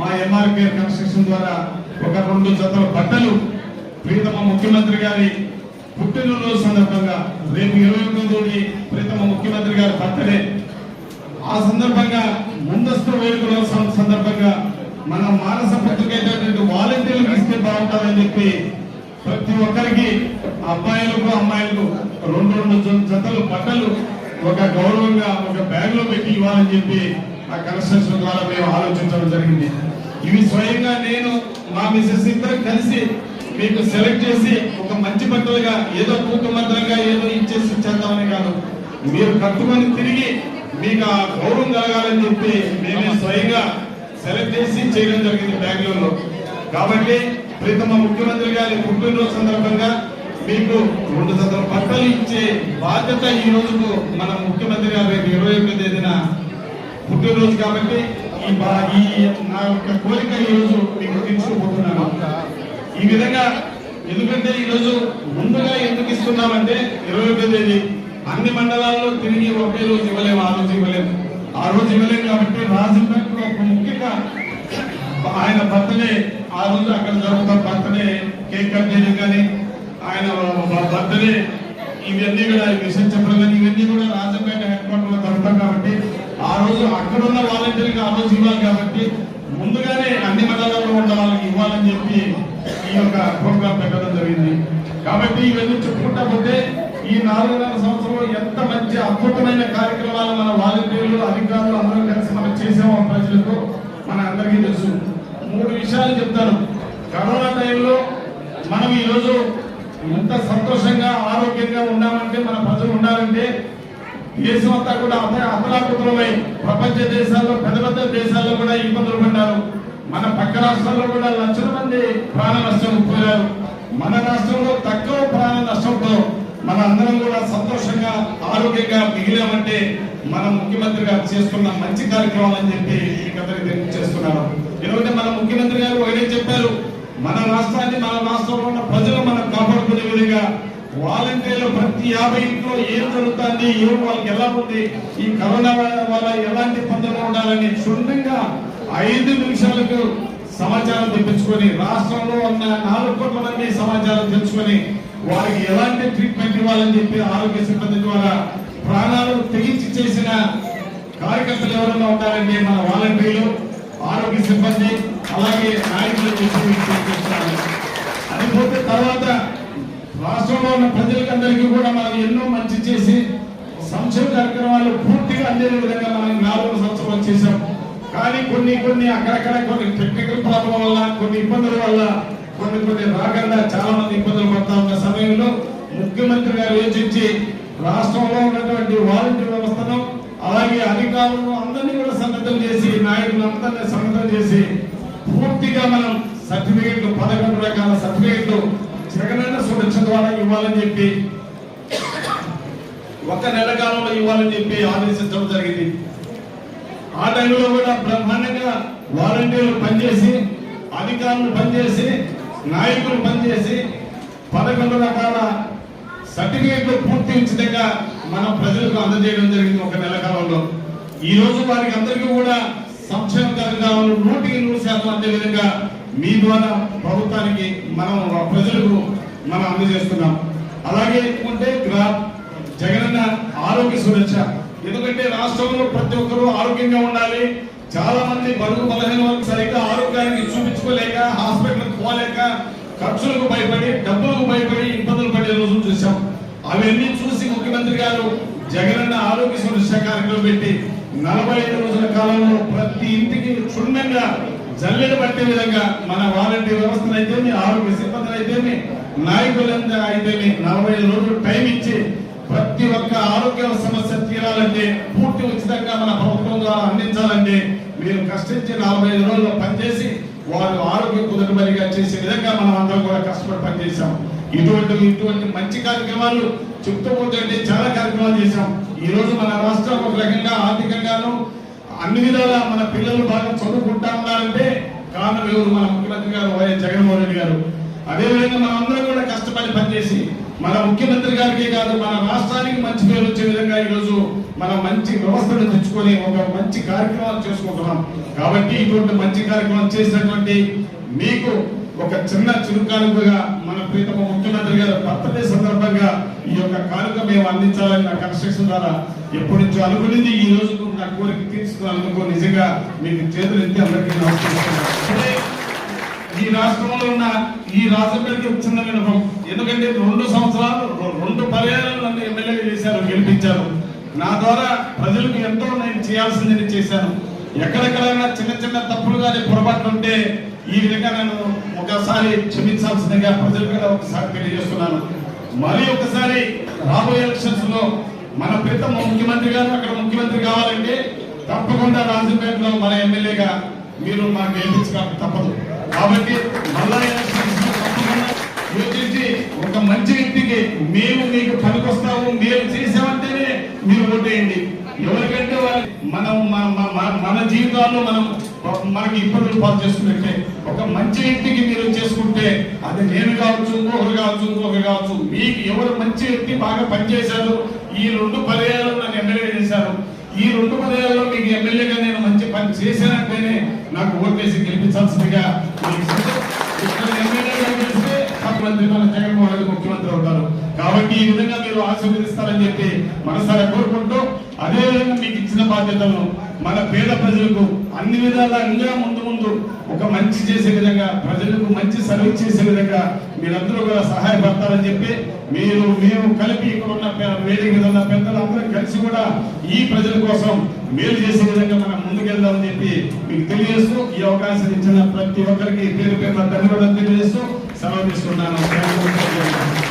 మా ఎంఆర్కేర్ కన్స్ట్రక్షన్ ద్వారా ఒక రెండు జతల బట్టలు ప్రీతమ ముఖ్యమంత్రి గారి పుట్టినరోజు సందర్భంగా రేపు ఇరవై ఎనిమిది ప్రీతమ ముఖ్యమంత్రి గారి బర్త్డే. ఆ సందర్భంగా ముందస్తు వేడుకల సందర్భంగా మన మానస పత్రికైనటువంటి వాలంటీర్లకు ఇస్తే బాగుంటుందని చెప్పి ప్రతి ఒక్కరికి అబ్బాయిలకు అమ్మాయిలకు రెండు రెండు జతలు బట్టలు ఒక గౌరవంగా ఒక బ్యాగ్లో పెట్టి ఇవ్వాలని చెప్పి ఆ కన్స్ట్రక్షన్ ద్వారా మేము ఆలోచించడం జరిగింది. ఇవి స్వయంగా నేను మా మిస్సెస్ ఇద్దరు కలిసి మీకు సెలెక్ట్ చేసి ఒక మంచి బట్టలుగా ఏదో తూకమంత్రంగా ఏదో ఇచ్చేసి ఇచ్చేద్దామని కాదు. మీరు కట్టుకొని తిరిగి మీకు ఆ గౌరవం కలగాలని చెప్పి మేమే స్వయంగా సెలెక్ట్ చేసి చేయడం జరిగింది బెంగళూరులో. కాబట్టి ప్రీతమ ముఖ్యమంత్రి గారి పుట్టినరోజు సందర్భంగా మీకు రెండు శాతం బట్టలు ఇచ్చే బాధ్యత ఈ రోజుకు మన ముఖ్యమంత్రి గారు రేపు ఇరవై ఎనిమిది తేదీన పుట్టినరోజు కాబట్టి ఈ ఈ నా యొక్క కోరిక ఈ రోజు మీకు తీర్చుకోబోతున్నాను ఈ విధంగా ఎందుకంటే ఈ రోజు ముందుగా ఎందుకు ఇస్తున్నామంటే ఇరవై ఒకటో తేదీ అన్ని మండలాల్లో తిరిగి ఒకే రోజు ఇవ్వలేము ఆ రోజు ఇవ్వలేము. ఆ రోజు ఇవ్వలేము కాబట్టి రాజంపేటలో ఒక ముఖ్యంగా ఆయన బర్త్డే ఆ రోజు అక్కడ జరుగుతున్న బర్త్డే కేక్ కట్ చేయడం కానీ ఆయన బర్త్డే ఇవన్నీ కూడా మిషన్ విషయం చెప్పడం కానీ ఇవన్నీ కూడా రాజంపేట హెడ్ క్వార్టర్లో జరుగుతాం కాబట్టి ఆ రోజు అక్కడ ఉన్న వాలంటీర్కి ఆ రోజు ఇవ్వాలి కాబట్టి ముందుగానే అన్ని మండలాల్లో ఉన్న వాళ్ళకి ఇవ్వాలని చెప్పి ఈ యొక్క ప్రోగ్రామ్ పెట్టడం జరిగింది. కాబట్టి ఇవన్నీ చెప్పుకుంటా పోతే ఈ నాలుగున్నర సంవత్సరంలో ఎంత మంచి అద్భుతమైన కార్యక్రమాలు మన వాలంటీర్లు అధికారులు అందరూ కలిసి మనం చేసామో ప్రజలకు మన అందరికీ తెలుసు. మూడు విషయాలు చెప్తాను. కరోనా టైంలో మనం ఈరోజు ఎంత సంతోషంగా ఆరోగ్యంగా ఉన్నామంటే మన ప్రజలు ఉండాలంటే దేశం అంతా కూడా అత అతలాకుతలమై ప్రపంచ దేశాల్లో పెద్ద పెద్ద దేశాల్లో కూడా ఇబ్బందులు పడ్డారు. మన పక్క రాష్ట్రాల్లో కూడా లక్షల మంది ప్రాణ నష్టం పోయారు మన రాష్ట్రంలో తక్కువ ప్రాణ నష్టంతో మన అందరం కూడా సంతోషంగా ఆరోగ్యంగా మిగిలామంటే మన ముఖ్యమంత్రి గారు చేస్తున్న మంచి కార్యక్రమాలు అని చెప్పి ఈ అందరికీ తెలియజేస్తున్నారు ఎందుకంటే మన ముఖ్యమంత్రి గారు ఒకటే చెప్పారు మన రాష్ట్రాన్ని మన రాష్ట్రంలో ఉన్న ప్రజలు మనం కాపాడుకునే విధంగా వాలంటీర్లు ప్రతి యాభై ఇంట్లో ఏం జరుగుతుంది ఏం వాళ్ళకి ఎలా ఉంది ఈ కరోనా వల్ల ఎలాంటి పద్ధతులు ఉండాలని క్షుణ్ణంగా ఐదు నిమిషాలకు సమాచారం తెప్పించుకొని రాష్ట్రంలో ఉన్న నాలుగు కోట్ల మంది సమాచారం తెచ్చుకొని వారికి ఎలాంటి ట్రీట్మెంట్ ఇవ్వాలని చెప్పి ఆరోగ్య సిబ్బంది ద్వారా ప్రాణాలు తెగించి చేసిన కార్యకర్తలు ఎవరైనా ఉంటారంటే మన వాలంటీర్లు ఆరోగ్య సిబ్బంది అలాగే నాయకులు చేసి మీకు తెలియజేస్తున్నాను. అది పోతే తర్వాత రాష్ట్రంలో ఉన్న ప్రజలకందరికీ కూడా మనం ఎన్నో మంచి చేసి సంక్షేమ కార్యక్రమాలు పూర్తిగా అందే విధంగా మనం నాలుగు సంవత్సరాలు చేశాం. కానీ కొన్ని కొన్ని అక్కడక్కడ కొన్ని టెక్నికల్ ప్రాబ్లం వల్ల కొన్ని ఇబ్బందుల వల్ల కొన్ని కొన్ని రాకుండా చాలా మంది ఇబ్బందులు పడతా ఉన్న సమయంలో ముఖ్యమంత్రి గారు యోచించి రాష్ట్రంలో ఉన్నటువంటి వాలంటీర్ వ్యవస్థను అలాగే అధికారులను అందరినీ కూడా సన్నద్ధం చేసి నాయకులు అందరినీ సన్నద్ధం చేసి పూర్తిగా మనం సర్టిఫికెట్లు పదకొండు రకాల సర్టిఫికెట్లు జగనన్న సురక్ష ద్వారా ఇవ్వాలని చెప్పి ఒక నెల కాలంలో ఇవ్వాలని చెప్పి ఆదేశించడం జరిగింది. ఆ టైంలో కూడా బ్రహ్మాండంగా వాలంటీర్లు పనిచేసి అధికారులు పనిచేసి నాయకులు పనిచేసి పదకొండు రకాల సర్టిఫికేట్లు పూర్తి ఉచితంగా మన ప్రజలకు అందజేయడం జరిగింది ఒక నెల కాలంలో ఈ రోజు వారికి అందరికీ కూడా సంక్షేమ కార్యక్రమాలు నూటికి నూరు శాతం అందే విధంగా మీ ద్వారా ప్రభుత్వానికి మనం ప్రజలకు మనం అందజేస్తున్నాం. అలాగే ఉంటే గ్రా జగనన్న ఆరోగ్య సురక్ష ఎందుకంటే రాష్ట్రంలో ప్రతి ఒక్కరూ ఆరోగ్యంగా ఉండాలి. చాలా మంది బరువు బలహీన వరకు సరిగ్గా ఆరోగ్యానికి చూపించుకోలేక హాస్పిటల్కి పోలేక ఖర్చులకు భయపడి డబ్బులకు భయపడి ఇబ్బందులు పడే రోజులు చూసాం అవన్నీ చూసి ముఖ్యమంత్రి గారు జగనన్న ఆరోగ్య సురక్ష కార్యక్రమం పెట్టి నలభై ఐదు రోజుల కాలంలో ప్రతి ఇంటికి క్షుణ్ణంగా జల్లెడ పట్టే విధంగా మన వాలంటీర్ వ్యవస్థను అయితేమి ఆరోగ్య సిబ్బంది అయితేమి నాయకులంతా అయితేమి నలభై ఐదు రోజులు టైం ఇచ్చి ప్రతి ఒక్క ఆరోగ్య సమస్య తీరాలంటే పూర్తి ఉచితంగా మన ప్రభుత్వం ద్వారా అందించాలంటే మీరు కష్టించి నలభై ఐదు రోజుల్లో పనిచేసి వారు ఆరోగ్య కుదురుమరిగా చేసే విధంగా మనం అందరం కూడా కష్టపడి పనిచేశాం. ఇటువంటి ఇటువంటి మంచి కార్యక్రమాలు చెప్తూ పోతుంటే చాలా కార్యక్రమాలు చేశాం. ఈ రోజు మన రాష్ట్రం ఒక రకంగా ఆర్థికంగాను అన్ని విధాలా మన పిల్లలు బాగా చదువుకుంటా ఉన్నారంటే కారణం ఎవరు? మన ముఖ్యమంత్రి గారు వైఎస్ జగన్మోహన్ రెడ్డి గారు. అదేవిధంగా మనం అందరం కూడా కష్టపడి పనిచేసి మన ముఖ్యమంత్రి గారికి కాదు మన రాష్ట్రానికి మంచి పేరు వచ్చే విధంగా ఈరోజు మనం మంచి వ్యవస్థను తెచ్చుకొని ఒక మంచి కార్యక్రమాలు చేసుకుంటున్నాం. కాబట్టి ఇటువంటి మంచి కార్యక్రమం చేసినటువంటి మీకు ఒక చిన్న చిరుకానుకగా మన ప్రీతమ ముఖ్యమంత్రి గారు బర్త్డే సందర్భంగా ఈ యొక్క కానుక మేము అందించాలని నా కన్స్ట్రక్షన్ ద్వారా ఎప్పటి నుంచో అనుకునింది. ఈ రోజు నా కోరిక తీర్చుకున్నందుకు నిజంగా మీకు చేతులు ఎత్తి అందరికీ నమస్కరిస్తున్నాను. ఈ రాష్ట్రంలో ఉన్న ఈ రాజకీయ ఒక చిన్న వినపం ఎందుకంటే రెండు సంవత్సరాలు రెండు పర్యాలను నన్ను ఎమ్మెల్యేగా చేశారు గెలిపించారు. నా ద్వారా ప్రజలకు ఎంతో నేను చేయాల్సిందని చేశాను. ఎక్కడెక్కడైనా చిన్న చిన్న తప్పులు కానీ పొరపాట్లు ఉంటే ఈ విధంగా నేను ఒకసారి క్షమించాల్సిందిగా ప్రజలకు కూడా ఒకసారి తెలియజేస్తున్నాను. మరి ఒకసారి రాబోయే ఎలక్షన్స్లో మన ప్రీతం ముఖ్యమంత్రి గారు అక్కడ ముఖ్యమంత్రి కావాలంటే తప్పకుండా రాజంపేటలో మన ఎమ్మెల్యేగా మీరు మాకు గెలిపించక తప్పదు. కాబట్టి మళ్ళా ఎలక్షన్స్లో తప్పకుండా యోచించి ఒక మంచి వ్యక్తికి మేము మీకు పనికొస్తాము మేము చేసామంటేనే మీరు ఓటేయండి. ఎవరికంటే వాళ్ళు మనం మన- మన- మన- జీవితాల్లో మనం మనకి ఇబ్బందులు పాలు చేసుకున్నట్టే ఒక మంచి వ్యక్తికి మీరు చేసుకుంటే అది నేను కావచ్చు ఇంకొకరు కావచ్చు ఇంకొకరు కావచ్చు మీకు ఎవరు మంచి వ్యక్తి బాగా పనిచేశారు ఈ రెండు పర్యాలు నన్ను ఎమ్మెల్యే చేశారు. ఈ రెండు పర్యాయాల్లో మీకు ఎమ్మెల్యేగా నేను మంచి పని చేశానంటేనే నాకు ఓటేసి గెలిపించాల్సిందిగా ముఖ్యమంత్రి మన జగన్మోహన్ రెడ్డి ముఖ్యమంత్రి అవుతారు. కాబట్టి ఈ విధంగా మీరు ఆశీర్వదిస్తారని చెప్పి మనసారా కోరుకుంటూ అదే విధంగా మీకు ఇచ్చిన బాధ్యతలను మన పేద ప్రజలకు అన్ని విధాలా ఇంకా ముందు ముందు ఒక మంచి చేసే విధంగా ప్రజలకు మంచి సర్వీస్ చేసే విధంగా మీరందరూ కూడా సహాయపడతారని చెప్పి మీరు మేము కలిపి ఇక్కడ ఉన్న పె- వేదిక మీద ఉన్న పెద్దలందరూ కలిసి కూడా ఈ ప్రజల కోసం మేలు చేసే విధంగా మనం ముందుకెళ్దామని చెప్పి మీకు తెలియజేస్తూ ఈ అవకాశం ఇచ్చిన ప్రతి ఒక్కరికి పేరు పేరు ధన్యవాదాలు తెలియజేస్తూ సెలవు తీసుకున్నాను